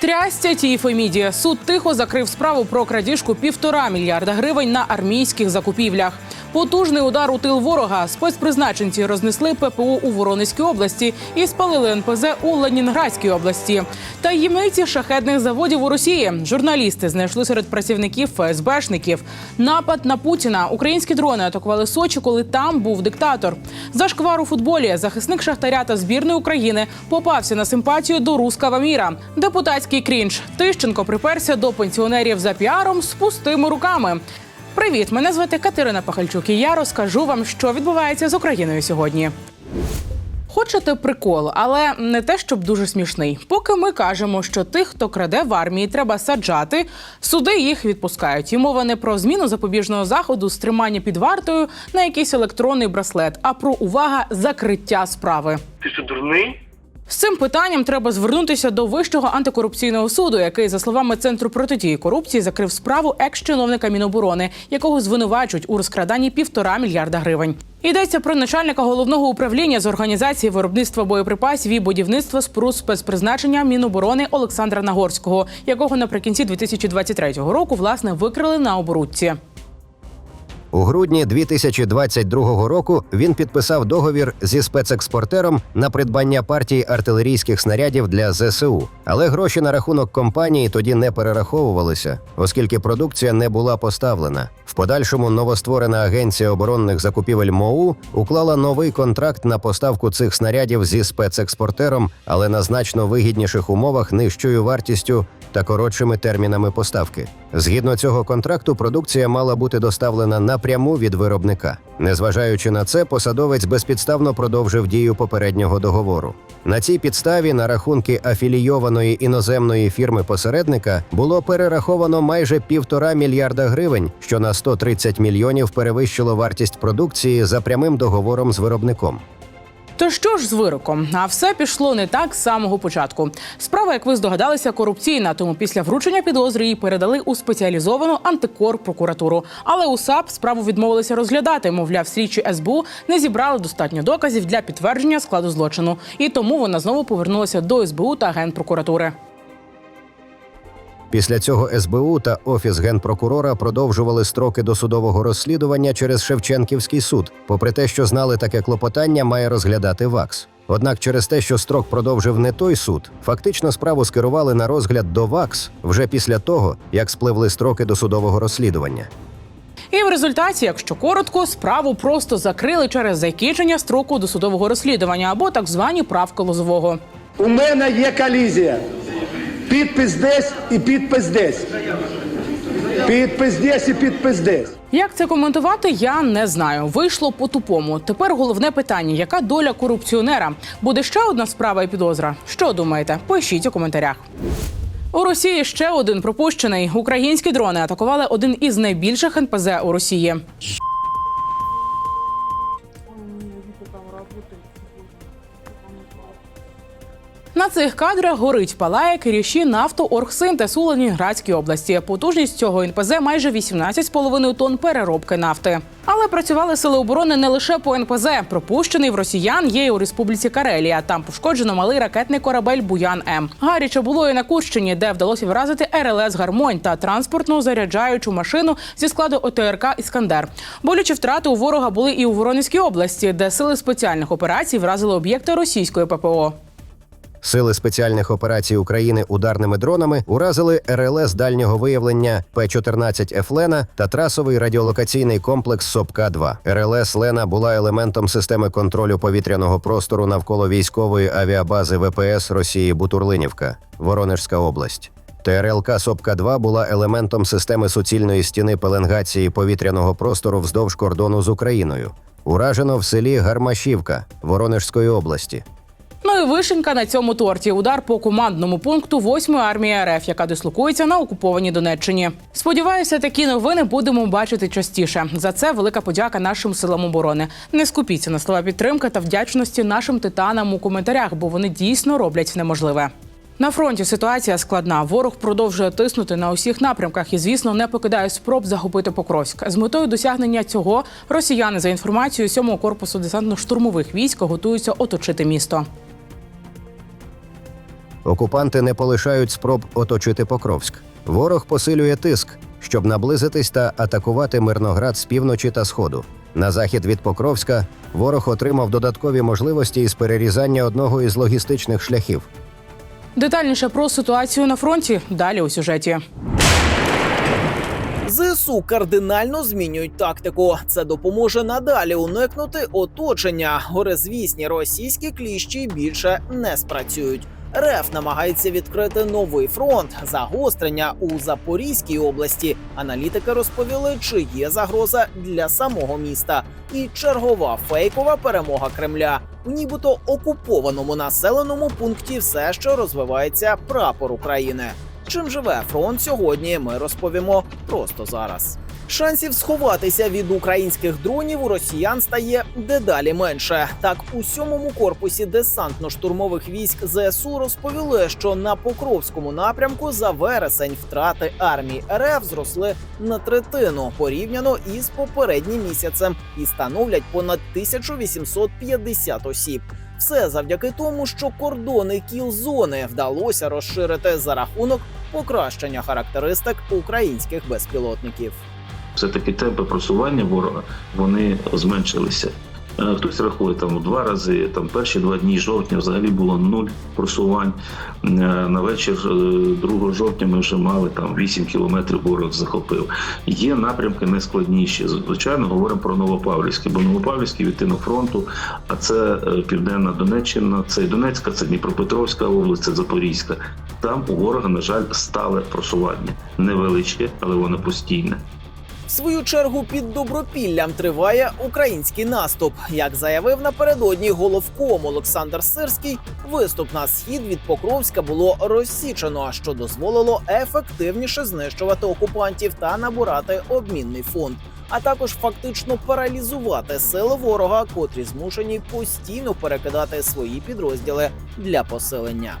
Трястя Тіфеміді. Суд тихо закрив справу про крадіжку півтора мільярда гривень на армійських закупівлях. Потужний удар у тил ворога. Спецпризначенці рознесли ППО у Воронезькій області і спалили НПЗ у Ленінградській області. Таємниці шахедних заводів у Росії. Журналісти знайшли серед працівників ФСБшників. Напад на Путіна. Українські дрони атакували Сочі, коли там був диктатор. Зашквар у футболі. Захисник Шахтаря та збірної України попався на симпатію до рускава міра. Депутатський крінж. Тищенко приперся до пенсіонерів за піаром з пустими руками. Привіт, мене звати Катерина Пахальчук, і я розкажу вам, що відбувається з Україною сьогодні. Хочете прикол, але не те, щоб дуже смішний. Поки ми кажемо, що тих, хто краде в армії, треба саджати, суди їх відпускають. І мова не про зміну запобіжного заходу з тримання під вартою на якийсь електронний браслет, а про увага закриття справи. Ти що дурний? З цим питанням треба звернутися до вищого антикорупційного суду, який, за словами центру протидії корупції, закрив справу екс-чиновника Міноборони, якого звинувачують у розкраданні півтора мільярда гривень. Йдеться про начальника головного управління з організації виробництва боєприпасів і будівництва споруд спецпризначення Міноборони Олександра Нагорського, якого наприкінці 2023 року власне викрили на оборудці. У грудні 2022 року він підписав договір зі спецекспортером на придбання партії артилерійських снарядів для ЗСУ. Але гроші на рахунок компанії тоді не перераховувалися, оскільки продукція не була поставлена. В подальшому новостворена агенція оборонних закупівель МОУ уклала новий контракт на поставку цих снарядів зі спецекспортером, але на значно вигідніших умовах нижчою вартістю та коротшими термінами поставки. Згідно цього контракту, продукція мала бути доставлена напряму від виробника. Незважаючи на це, посадовець безпідставно продовжив дію попереднього договору. На цій підставі на рахунки афілійованої іноземної фірми посередника було перераховано майже півтора мільярда гривень, що на 130 мільйонів перевищило вартість продукції за прямим договором з виробником. То що ж з вироком? А все пішло не так з самого початку. Справа, як ви здогадалися, корупційна. Тому після вручення підозри її передали у спеціалізовану антикорпрокуратуру. Але у САП справу відмовилися розглядати. Мовляв, слідчі СБУ не зібрали достатньо доказів для підтвердження складу злочину, і тому вона знову повернулася до СБУ та генпрокуратури. Після цього СБУ та Офіс генпрокурора продовжували строки досудового розслідування через Шевченківський суд, попри те, що знали таке клопотання, має розглядати ВАКС. Однак, через те, що строк продовжив не той суд, фактично справу скерували на розгляд до ВАКС вже після того, як спливли строки досудового розслідування. І в результаті, якщо коротко, справу просто закрили через закінчення строку досудового розслідування або так звані правки лозового. У мене є колізія. Підпис десь і підпис десь. Підпис десь і підпис десь. Як це коментувати, я не знаю. Вийшло по-тупому. Тепер головне питання: яка доля корупціонера? Буде ще одна справа і підозра. Що думаєте? Пишіть у коментарях. У Росії ще один пропущений. Українські дрони атакували один із найбільших НПЗ у Росії. Цих кадрах горить палає Киріші нафтооргсинтез у Ленінградській області. Потужність цього НПЗ майже 18,5 тонн переробки нафти. Але працювали сили оборони не лише по НПЗ. Пропущений в росіян є й у республіці Карелія. Там пошкоджено малий ракетний корабель Буян М. Гаряче було і на Курщині, де вдалося вразити РЛС Гармонь та транспортну заряджаючу машину зі складу ОТРК Іскандер. Болючі втрати у ворога були і у Воронезькій області, де сили спеціальних операцій вразили об'єкти російської ППО. Сили спеціальних операцій України ударними дронами уразили РЛС дальнього виявлення П-14 «Ф» та трасовий радіолокаційний комплекс СОПК-2. РЛС Лена була елементом системи контролю повітряного простору навколо військової авіабази ВПС Росії Бутурлинівка, Воронежська область. ТРЛК СОПК-2 була елементом системи суцільної стіни пеленгації повітряного простору вздовж кордону з Україною. Уражено в селі Гармашівка Воронежської області. Ну і вишенька на цьому торті. Удар по командному пункту 8-ї армії РФ, яка дислокується на окупованій Донеччині. Сподіваюся, такі новини будемо бачити частіше. За це велика подяка нашим силам оборони. Не скупіться на слова підтримки та вдячності нашим титанам у коментарях, бо вони дійсно роблять неможливе. На фронті ситуація складна. Ворог продовжує тиснути на усіх напрямках і, звісно, не покидає спроб захопити Покровськ. З метою досягнення цього росіяни за інформацією 7-го корпусу десантно-штурмових військ готуються оточити місто. Окупанти не полишають спроб оточити Покровськ. Ворог посилює тиск, щоб наблизитись та атакувати Мирноград з півночі та сходу. На захід від Покровська ворог отримав додаткові можливості із перерізання одного із логістичних шляхів. Детальніше про ситуацію на фронті далі у сюжеті. ЗСУ кардинально змінюють тактику. Це допоможе надалі уникнути оточення. Горизвісні російські кліщі більше не спрацюють. РФ намагається відкрити новий фронт загострення у Запорізькій області. Аналітики розповіли, чи є загроза для самого міста, і чергова фейкова перемога Кремля. У нібито окупованому населеному пункті все ще розвивається прапор України. Чим живе фронт сьогодні, ми розповімо просто зараз. Шансів сховатися від українських дронів у росіян стає дедалі менше. Так, у сьомому корпусі десантно-штурмових військ ЗСУ розповіли, що на Покровському напрямку за вересень втрати армії РФ зросли на третину порівняно із попереднім місяцем і становлять понад 1850 осіб. Все завдяки тому, що кордони кіл-зони вдалося розширити за рахунок покращення характеристик українських безпілотників. Все-таки темпи просування ворога вони зменшилися. Е, Хтось рахує там в два рази. Там перші два дні жовтня взагалі було нуль просувань. Е, На вечір е, 2 жовтня ми вже мали там 8 кілометрів ворог захопив. Є напрямки найскладніші. Звичайно, говоримо про Новопавлівський, бо Новопавлівський відтинок фронту, а це е, Південна Донеччина, це і Донецька, це Дніпропетровська область, це Запорізька. Там у ворога, на жаль, стале просування. Невеличке, але воно постійне. Свою чергу під добропіллям триває український наступ. Як заявив напередодні головком Олександр Сирський, виступ на схід від Покровська було розсічено, що дозволило ефективніше знищувати окупантів та набирати обмінний фонд. А також фактично паралізувати сили ворога, котрі змушені постійно перекидати свої підрозділи для посилення.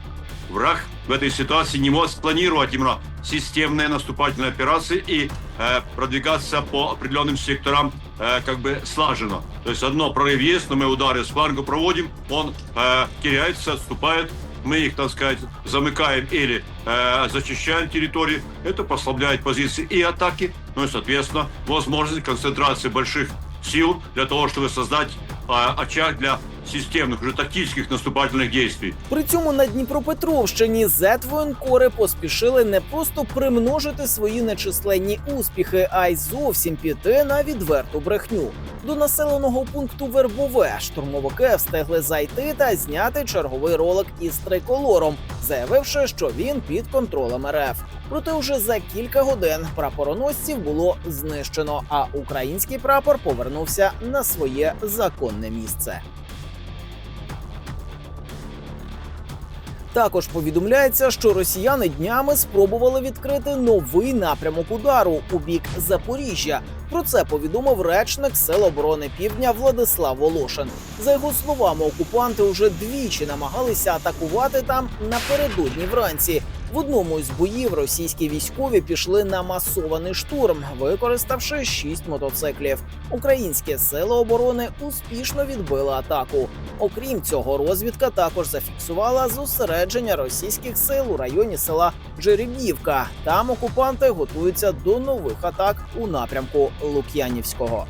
Враг в этой ситуации не может спланировать именно системные наступательные операции и э, продвигаться по определенным секторам э, как бы слаженно. То есть одно прорыв есть, но мы удары с фланга проводим, он э, теряется, отступает, мы их, так сказать, замыкаем или э, зачищаем территории. Это послабляет позиции и атаки, ну и, соответственно, возможность концентрации больших сил для того, чтобы создать э, очаг для системных, уже тактических наступательных действий. При цьому на Дніпропетровщині зетвоєнкори поспішили не просто примножити свої нечисленні успіхи, а й зовсім піти на відверту брехню. До населеного пункту Вербове штурмовики встигли зайти та зняти черговий ролик із триколором, заявивши, що він під контролем РФ. Проте вже за кілька годин прапороносців було знищено, а український прапор повернувся на своє законне місце. Також повідомляється, що росіяни днями спробували відкрити новий напрямок удару у бік Запоріжжя. Про це повідомив речник Сил оборони Півдня Владислав Волошин. За його словами, окупанти вже двічі намагалися атакувати там напередодні вранці. В одному із боїв російські військові пішли на масований штурм, використавши шість мотоциклів. Українські сили оборони успішно відбили атаку. Окрім цього, розвідка також зафіксувала зосередження російських сил у районі села Джеребівка. Там окупанти готуються до нових атак у напрямку Лук'янівського.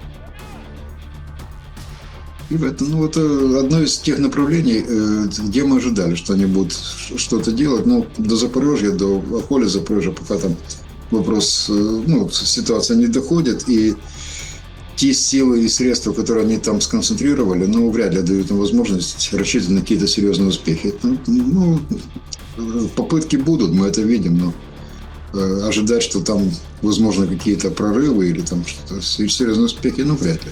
Ребята, ну это одно из тех направлений, э, где мы ожидали, что они будут что-то делать. Ну, до Запорожья, до поля Запорожья, пока там вопрос, э, ну, ситуация не доходит, и те силы и средства, которые они там сконцентрировали, ну, вряд ли дают им возможность рассчитывать на какие-то серьезные успехи. Ну, э, попытки будут, мы это видим, но ожидать, что там возможно какие-то прорывы или там что-то серьезные успехи, ну, вряд ли.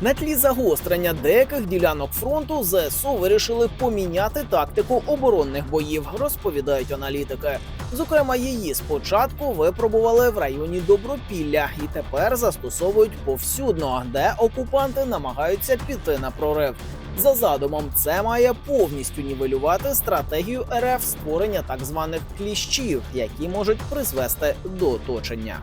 На тлі загострення деяких ділянок фронту ЗСУ вирішили поміняти тактику оборонних боїв, розповідають аналітики. Зокрема, її спочатку випробували в районі Добропілля і тепер застосовують повсюдно, де окупанти намагаються піти на прорив. За задумом, це має повністю нівелювати стратегію РФ створення так званих кліщів, які можуть призвести до оточення.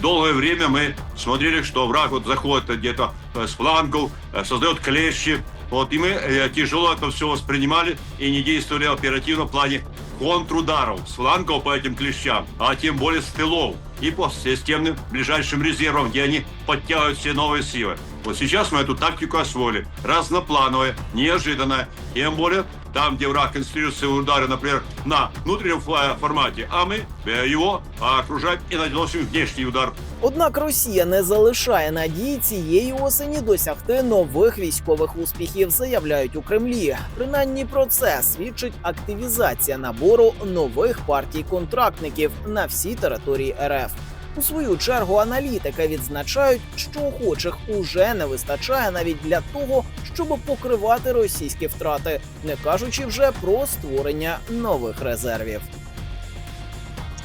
Долгое время мы смотрели, что враг вот заходит где-то э, с флангов, э, создает клещи, Вот, и мы э, тяжело это все воспринимали и не действовали оперативно в плане контрударов с флангов по этим клещам, а тем более с тылов и по системным ближайшим резервам, где они подтягивают все новые силы. Вот сейчас мы эту тактику освоили. Разноплановая, неожиданная. Тем более там, где враг концентрирует свои удары, например, на внутреннем фла- формате, а мы э, его а, окружаем и наносим внешний удар Однак Росія не залишає надії цієї осені досягти нових військових успіхів, заявляють у Кремлі. Принаймні про це свідчить активізація набору нових партій контрактників на всій території РФ. У свою чергу аналітики відзначають, що охочих уже не вистачає навіть для того, щоб покривати російські втрати, не кажучи вже про створення нових резервів.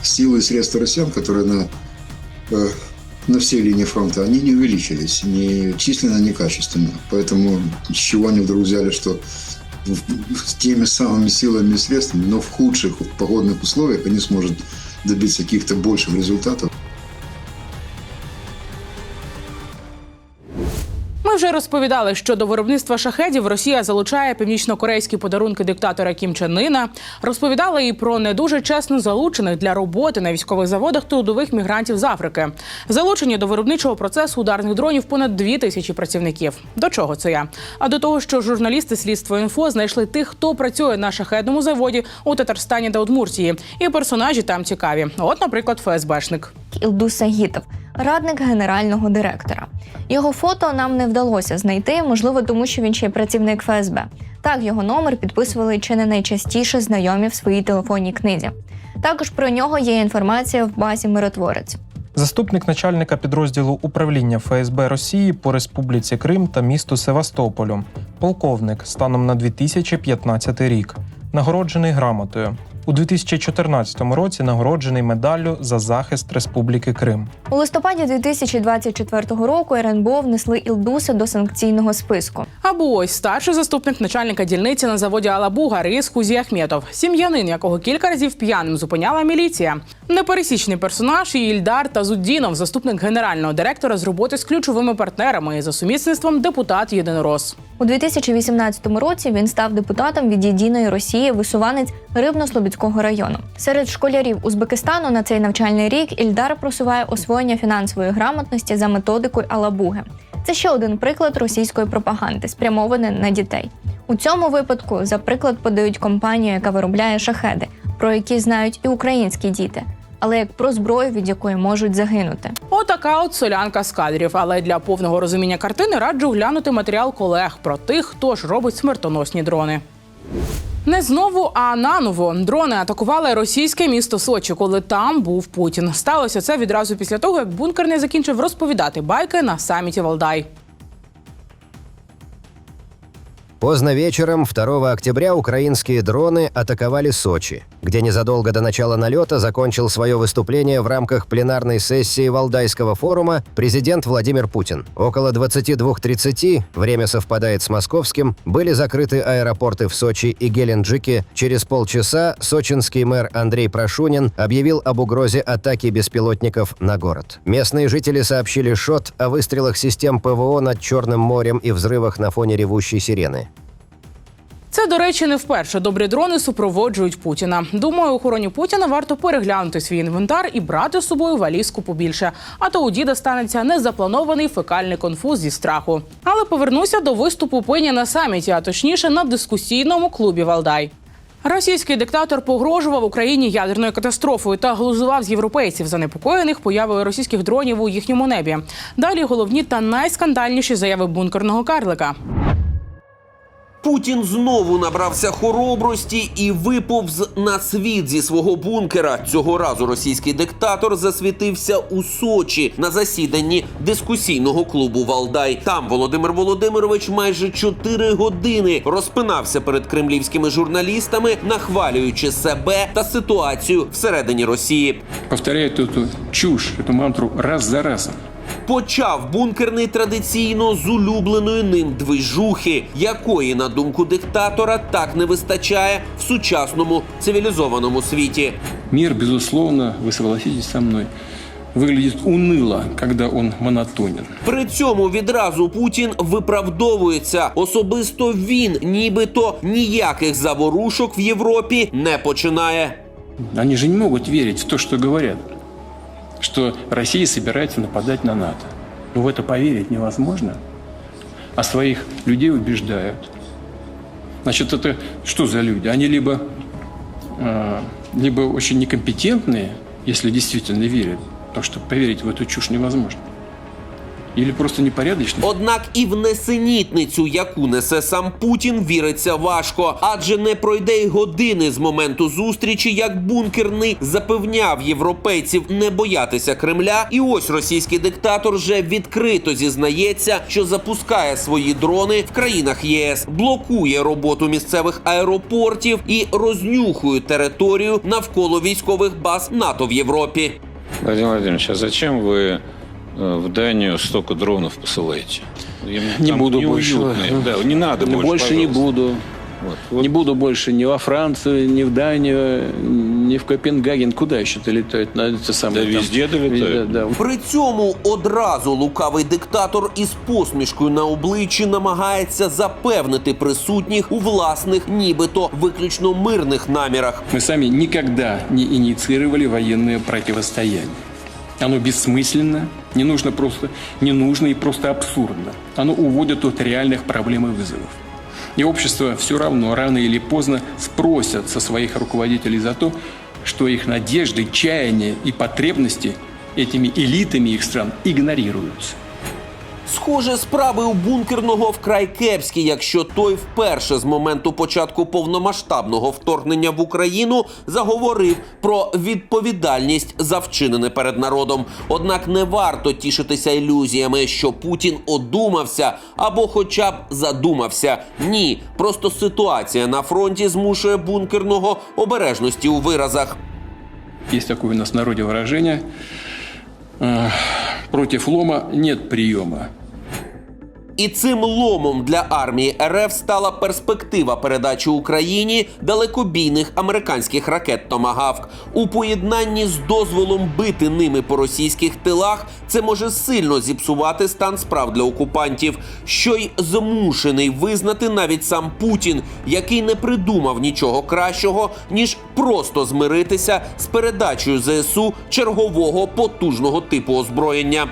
Силы и средства россиян, которые на, э, на всей линии фронта, они не увеличились ни численно, ни качественно. Поэтому с чего они вдруг взяли, что в- с теми самыми силами и средствами, но в худших погодных условиях они сможет добиться каких-то больших результатов. Розповідали, що до виробництва шахедів Росія залучає північно-корейські подарунки диктатора Кім Чен Ына. Розповідали і про не дуже чесно залучених для роботи на військових заводах трудових мігрантів з Африки. Залучені до виробничого процесу ударних дронів понад дві тисячі працівників. До чого це я? А до того, що журналісти слідство інфо знайшли тих, хто працює на шахедному заводі у Татарстані та Удмуртії. І персонажі там цікаві. От, наприклад, ФСБшник. Ілдус Сагітов, радник генерального директора. Його фото нам не вдалося знайти, можливо, тому що він ще й працівник ФСБ. Так його номер підписували чи не найчастіше знайомі в своїй телефонній книзі. Також про нього є інформація в базі Миротворець. Заступник начальника підрозділу управління ФСБ Росії по Республіці Крим та місту Севастополю, полковник станом на 2015 рік, нагороджений грамотою. У 2014 році нагороджений медаллю за захист Республіки Крим. У листопаді 2024 року РНБО внесли Ілдуса до санкційного списку. Або ось старший заступник начальника дільниці на заводі Алабуга Рис Хузі Ахметов, сім'янин, якого кілька разів п'яним зупиняла міліція. Непересічний персонаж і Ільдар Тазуддінов, заступник генерального директора з роботи з ключовими партнерами і за сумісництвом депутат Єдинорос. У 2018 році він став депутатом від єдиної Росії висуванець Рибно-Слобідського району. Серед школярів Узбекистану на цей навчальний рік Ільдар просуває освоєння фінансової грамотності за методикою Алабуги. Це ще один приклад російської пропаганди, спрямований на дітей. У цьому випадку за приклад подають компанію, яка виробляє шахеди, про які знають і українські діти, але як про зброю, від якої можуть загинути. Отака от солянка з кадрів. Але для повного розуміння картини раджу глянути матеріал колег про тих, хто ж робить смертоносні дрони. Не знову, а наново дрони атакували російське місто Сочі, коли там був Путін. Сталося це відразу після того, як бункер не закінчив розповідати байки на саміті Валдай. Поздно вечером 2 октября украинские дроны атаковали Сочи, где незадолго до начала налета закончил свое выступление в рамках пленарной сессии Валдайского форума президент Владимир Путин. Около 22.30, время совпадает с московским, были закрыты аэропорты в Сочи и Геленджике. Через полчаса сочинский мэр Андрей Прошунин объявил об угрозе атаки беспилотников на город. Местные жители сообщили ШОТ о выстрелах систем ПВО над Черным морем и взрывах на фоне ревущей сирены. Це, до речі, не вперше добрі дрони супроводжують Путіна. Думаю, охороні Путіна варто переглянути свій інвентар і брати з собою валізку побільше. А то у діда станеться незапланований фекальний конфуз зі страху. Але повернуся до виступу Пині на саміті, а точніше на дискусійному клубі Валдай. Російський диктатор погрожував Україні ядерною катастрофою та глузував з європейців, занепокоєних появою російських дронів у їхньому небі. Далі головні та найскандальніші заяви бункерного карлика. Путін знову набрався хоробрості і виповз на світ зі свого бункера. Цього разу російський диктатор засвітився у Сочі на засіданні дискусійного клубу Валдай. Там Володимир Володимирович майже чотири години розпинався перед кремлівськими журналістами, нахвалюючи себе та ситуацію всередині Росії. повторяют эту чушь, эту мантру раз за разом Почав бункерний традиційно з улюбленої ним движухи, якої, на думку диктатора, так не вистачає в сучасному цивілізованому світі. Мир, безусловно, вы согласитесь со мной, выглядит уныло, когда он монотонен. При цьому відразу Путін виправдовується. Особисто він, нібито ніяких заворушок в Європі не починає. Они же не могут верить в то, что говорят, Что Россия собирается нападать на НАТО. Ну, в это поверить невозможно. А своих людей убеждают. Значит, это что за люди? Они либо, э, либо очень некомпетентные, если действительно верят, потому что поверить в эту чушь невозможно. Или просто непорядочные. Однак і в несенітницю, яку несе сам Путін, віриться важко, адже не пройде й години з моменту зустрічі, як бункерний запевняв європейців не боятися Кремля. І ось російський диктатор вже відкрито зізнається, що запускає свої дрони в країнах єС, блокує роботу місцевих аеропортів і рознюхує територію навколо військових баз НАТО в Європі. Владимир Владимирович, а зачем вы э, в Данию столько дронов посылаете? Им Не там буду больше. неуютно. Да, не надо больше, Больше не пожалуйста. буду. Вот. Вот Не буду больше ни во Францию, ни в Данию, ни в Копенгаген. Куда еще-то летают? На это самое, Да там, везде долетают. везде, да. При цьому одразу лукавий диктатор із посмішкою на обличчі намагається запевнити присутніх у власних, нібито виключно мирних намірах. Мы сами никогда не инициировали военное противостояние. Оно бессмысленно, не нужно просто, не нужно и просто абсурдно. Оно уводит от реальных проблем и вызовов. И общество все равно, рано или поздно, спросят со своих руководителей за то, что их надежды, чаяния и потребности этими элитами их стран игнорируются. Схоже, справи у бункерного вкрай кепські, якщо той вперше з моменту початку повномасштабного вторгнення в Україну заговорив про відповідальність за вчинене перед народом. Однак не варто тішитися ілюзіями, що Путін одумався або хоча б задумався. Ні, просто ситуація на фронті змушує бункерного обережності у виразах. Есть такое у нас в народе выражение «против лома нет приема». І цим ломом для армії РФ стала перспектива передачі Україні далекобійних американських ракет Томагавк. У поєднанні з дозволом бити ними по російських тилах це може сильно зіпсувати стан справ для окупантів, що й змушений визнати навіть сам Путін, який не придумав нічого кращого ніж просто змиритися з передачею ЗСУ чергового потужного типу озброєння.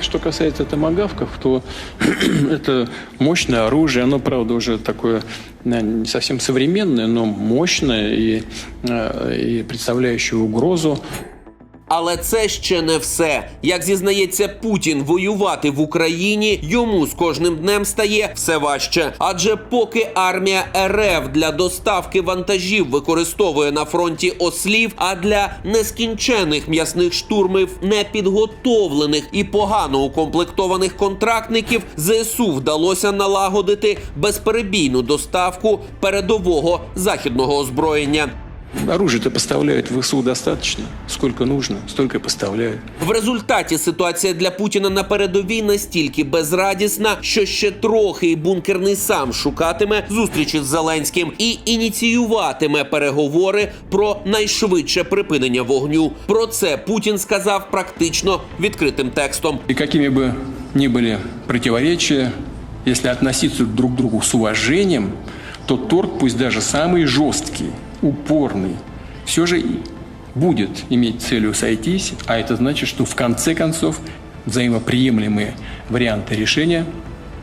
Что касается томагавков, то это мощное оружие. Оно, правда, уже такое э, не совсем современное, но мощное и, э, и представляющее угрозу. Але це ще не все. Як зізнається Путін, воювати в Україні йому з кожним днем стає все важче. Адже поки армія РФ для доставки вантажів використовує на фронті ослів, а для нескінчених м'ясних штурмів непідготовлених і погано укомплектованих контрактників, ЗСУ вдалося налагодити безперебійну доставку передового західного озброєння. Оружие-то поставляют в ВСУ достаточно. Сколько нужно, столько и поставляют. В результаті ситуація для Путіна на передовій настільки безрадісна, що ще трохи і бункерний сам шукатиме зустрічі з Зеленським і ініціюватиме переговори про найшвидше припинення вогню. Про це Путін сказав практично відкритим текстом. И какими бы ни были противоречия, если относиться друг к другу с уважением, то торг, пусть даже самый жесткий, упорный, все же и будет иметь целью сойтись, а это значит, что в конце концов взаимоприемлемые варианты решения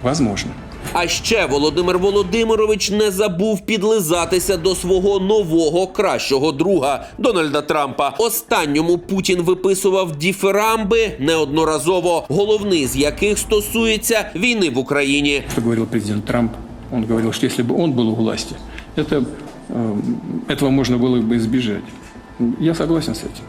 возможны. А ще Володимир Володимирович не забув підлизатися до свого нового кращого друга Дональда Трампа. Останньому Путін виписував діферамби неодноразово, головний з яких стосується війни в Україні. Что говорил президент Трамп? Он говорил, что если бы он был у власти, это, э, этого можно было бы избежать. Я согласен с этим.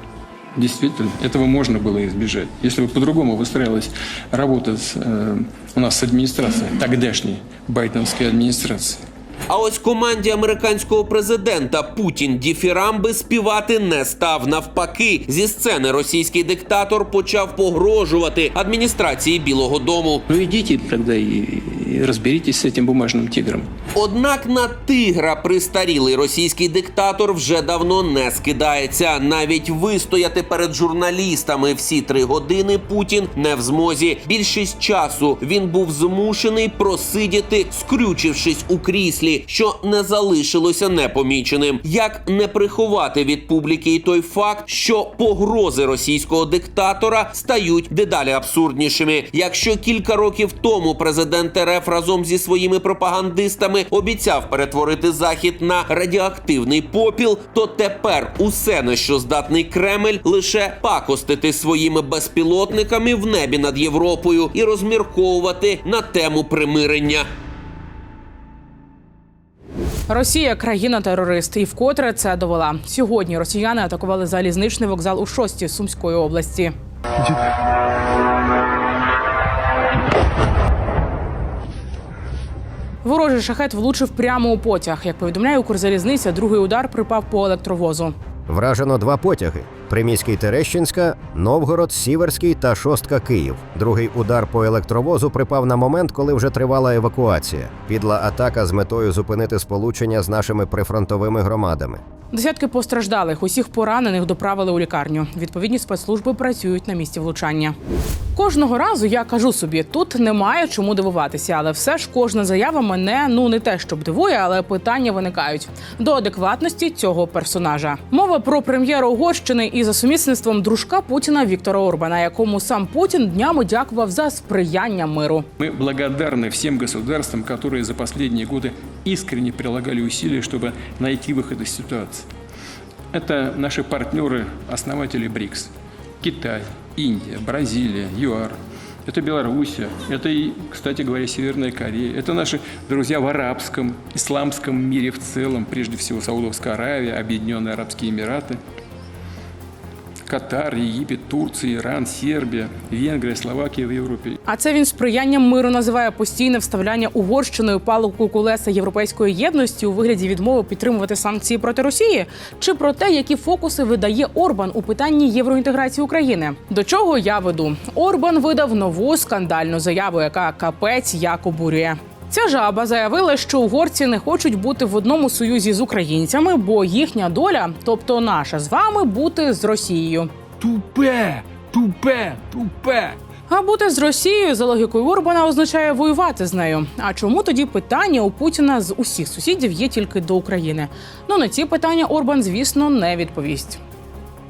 Действительно, этого можно было избежать. Если бы по-другому выстраивалась работа с, э, у нас с администрацией, тогдашней байденовской администрации, А ось команді американського президента Путін діфірамби співати не став. Навпаки, зі сцени російський диктатор почав погрожувати адміністрації Білого Дому. Ну идите тогда и, и разберитесь с этим бумажным тигром. Однак на тигра пристарілий російський диктатор вже давно не скидається. Навіть вистояти перед журналістами всі три години Путін не в змозі. Більшість часу він був змушений просидіти, скрючившись у кріслі, що не залишилося непоміченим. Як не приховати від публіки і той факт, що погрози російського диктатора стають дедалі абсурднішими. Якщо кілька років тому президент РФ разом зі своїми пропагандистами обіцяв перетворити захід на радіоактивний попіл, то тепер усе на що здатний Кремль лише пакостити своїми безпілотниками в небі над Європою і розмірковувати на тему примирення. Росія країна-терорист, і вкотре це довела. Сьогодні росіяни атакували залізничний вокзал у шості Сумської області. Ворожий шахет влучив прямо у потяг. Як повідомляє Укрзалізниця, другий удар припав по електровозу. Вражено два потяги: Приміський Терещинська, Новгород, Сіверський та Шостка Київ. Другий удар по електровозу припав на момент, коли вже тривала евакуація. Підла атака з метою зупинити сполучення з нашими прифронтовими громадами. Десятки постраждалих, усіх поранених доправили у лікарню. Відповідні спецслужби працюють на місці влучання. Кожного разу я кажу собі, тут немає чому дивуватися, але все ж кожна заява мене ну не те, щоб дивує, але питання виникають до адекватності цього персонажа. Мова про прем'єра Угорщини і за сумісництвом дружка Путіна Віктора Орбана, якому сам Путін днями дякував за сприяння миру. Мы благодарны всем государствам, которые за последние годы искренне прилагали усилия, чтобы найти выход из ситуации. Это наши партнеры, основатели БРИКС. Китай, Индия, Бразилия, ЮАР. Это Белоруссия, это кстати говоря, Северная Корея. Это наши друзья в арабском, исламском мире в целом, прежде всего Саудовская Аравия, Объединенные Арабские Эмираты. Катар, Египет, Турция, Иран, Сербия, Венгрия, Словакия в Европе. А це він сприянням миру називає постійне вставляння Угорщиною палку у колеса європейської єдності у вигляді відмови підтримувати санкції проти Росії, чи про те, які фокуси видає Орбан у питанні євроінтеграції України. До чого я веду? Орбан видав нову скандальну заяву, яка капець як обурює. Ця жаба заявила, що угорці не хочуть бути в одному союзі з українцями, бо їхня доля, тобто наша з вами, бути з Росією. Тупе, тупе, тупе. А бути з Росією за логікою Орбана означає воювати з нею. А чому тоді питання у Путіна з усіх сусідів є тільки до України? Ну на ці питання Орбан, звісно, не відповість.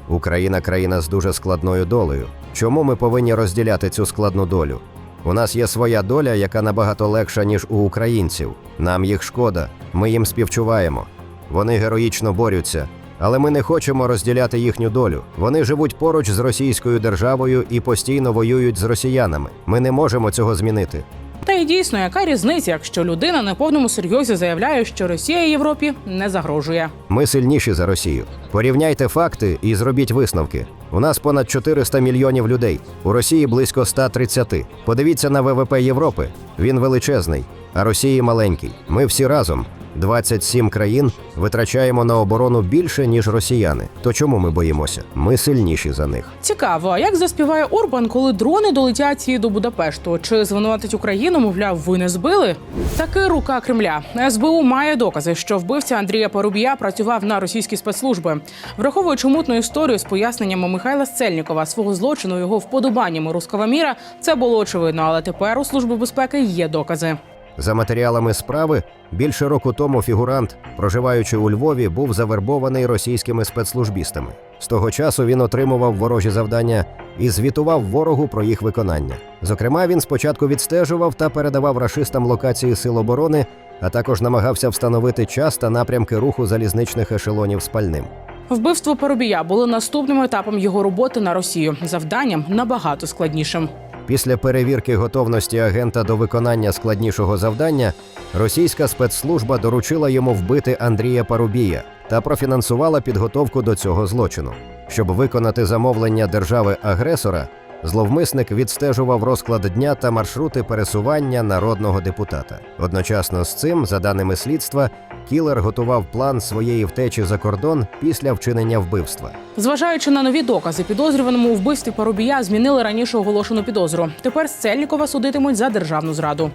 Україна країна з дуже складною долею. Чому ми повинні розділяти цю складну долю? У нас є своя доля, яка набагато легша, ніж у українців. Нам їх шкода, ми їм співчуваємо. Вони героїчно борються, але ми не хочемо розділяти їхню долю. Вони живуть поруч з російською державою і постійно воюють з росіянами. Ми не можемо цього змінити. Та й дійсно, яка різниця, якщо людина на повному серйозі заявляє, що Росія Європі не загрожує. Ми сильніші за Росію. Порівняйте факти і зробіть висновки. У нас понад 400 мільйонів людей. У Росії близько 130. Подивіться на ВВП Європи. Він величезний, а Росії маленький. Ми всі разом. 27 країн витрачаємо на оборону більше ніж росіяни. То чому ми боїмося? Ми сильніші за них. Цікаво, а як заспіває Орбан, коли дрони долетять і до Будапешту? Чи звинуватить Україну? Мовляв, ви не збили? Таки рука Кремля. СБУ має докази, що вбивця Андрія Парубія працював на російські спецслужби, враховуючи мутну історію з поясненнями Михайла Сцельнікова, свого злочину його вподобаннями руского міра. Це було очевидно, але тепер у служби безпеки є докази. За матеріалами справи, більше року тому фігурант, проживаючи у Львові, був завербований російськими спецслужбістами. З того часу він отримував ворожі завдання і звітував ворогу про їх виконання. Зокрема, він спочатку відстежував та передавав рашистам локації сил оборони, а також намагався встановити час та напрямки руху залізничних ешелонів з пальним. Вбивство Парубія було наступним етапом його роботи на Росію, завданням набагато складнішим. Після перевірки готовності агента до виконання складнішого завдання, російська спецслужба доручила йому вбити Андрія Парубія та профінансувала підготовку до цього злочину. Щоб виконати замовлення держави-агресора, зловмисник відстежував розклад дня та маршрути пересування народного депутата. Одночасно з цим, за даними слідства, кілер готував план своєї втечі за кордон після вчинення вбивства. Зважаючи на нові докази, підозрюваному у вбивстві Парубія змінили раніше оголошену підозру. Тепер Сцельнікова судитимуть за державну зраду.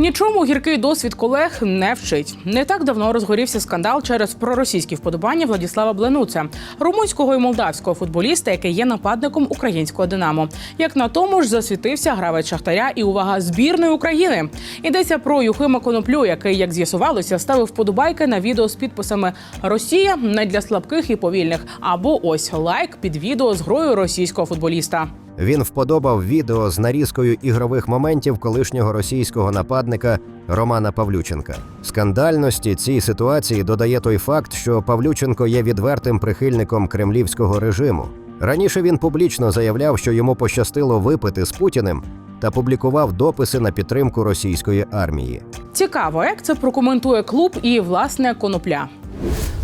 Нічому гіркий досвід колег не вчить. Не так давно розгорівся скандал через проросійські вподобання Владіслава Бленуца, румунського і молдавського футболіста, який є нападником українського Динамо. Як на тому ж засвітився гравець Шахтаря і увага збірної України. Йдеться про Юхима Коноплю, який, як з'ясувалося, ставив вподобайки на відео з підписами Росія не для слабких і повільних або ось лайк під відео з грою російського футболіста. Він вподобав відео з нарізкою ігрових моментів колишнього російського нападника Романа Павлюченка. Скандальності цій ситуації додає той факт, що Павлюченко є відвертим прихильником кремлівського режиму. Раніше він публічно заявляв, що йому пощастило випити з Путіним та публікував дописи на підтримку російської армії. Цікаво, як це прокоментує клуб і власне конопля.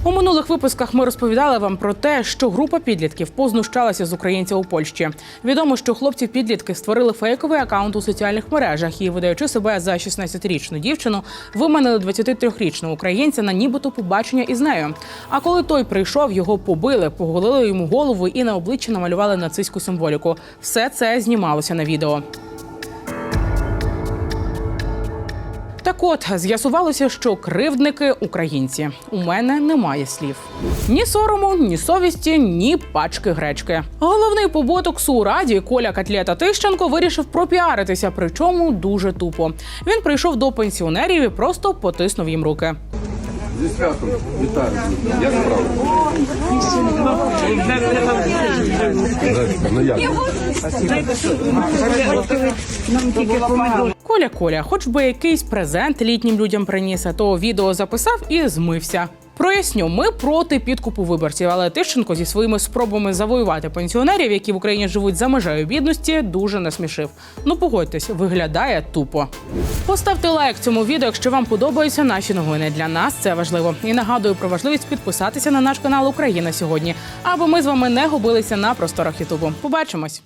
У минулих випусках ми розповідали вам про те, що група підлітків познущалася з українця у Польщі. Відомо, що хлопці-підлітки створили фейковий акаунт у соціальних мережах і, видаючи себе за 16-річну дівчину, виманили 23-річного українця на нібито побачення із нею. А коли той прийшов, його побили, поголили йому голову і на обличчі намалювали нацистську символіку. Все це знімалося на відео. Так от з'ясувалося, що кривдники українці. У мене немає слів. Ні сорому, ні совісті, ні пачки гречки. Головний по ботоксу у раді Коля Котлета Тищенко вирішив пропіаритися, причому дуже тупо. Він прийшов до пенсіонерів і просто потиснув їм руки. Зі святом вітаю. Як справа? Ну як? Коля Коля, хоч би якийсь презент літнім людям приніс, а то відео записав і змився. Проясню, ми проти підкупу виборців, але Тищенко зі своїми спробами завоювати пенсіонерів, які в Україні живуть за межею бідності, дуже насмішив. Ну погодьтесь, виглядає тупо. Поставте лайк цьому відео, якщо вам подобаються наші новини. Для нас це важливо. І нагадую про важливість підписатися на наш канал Україна сьогодні, аби ми з вами не губилися на просторах Ютубу. Побачимось.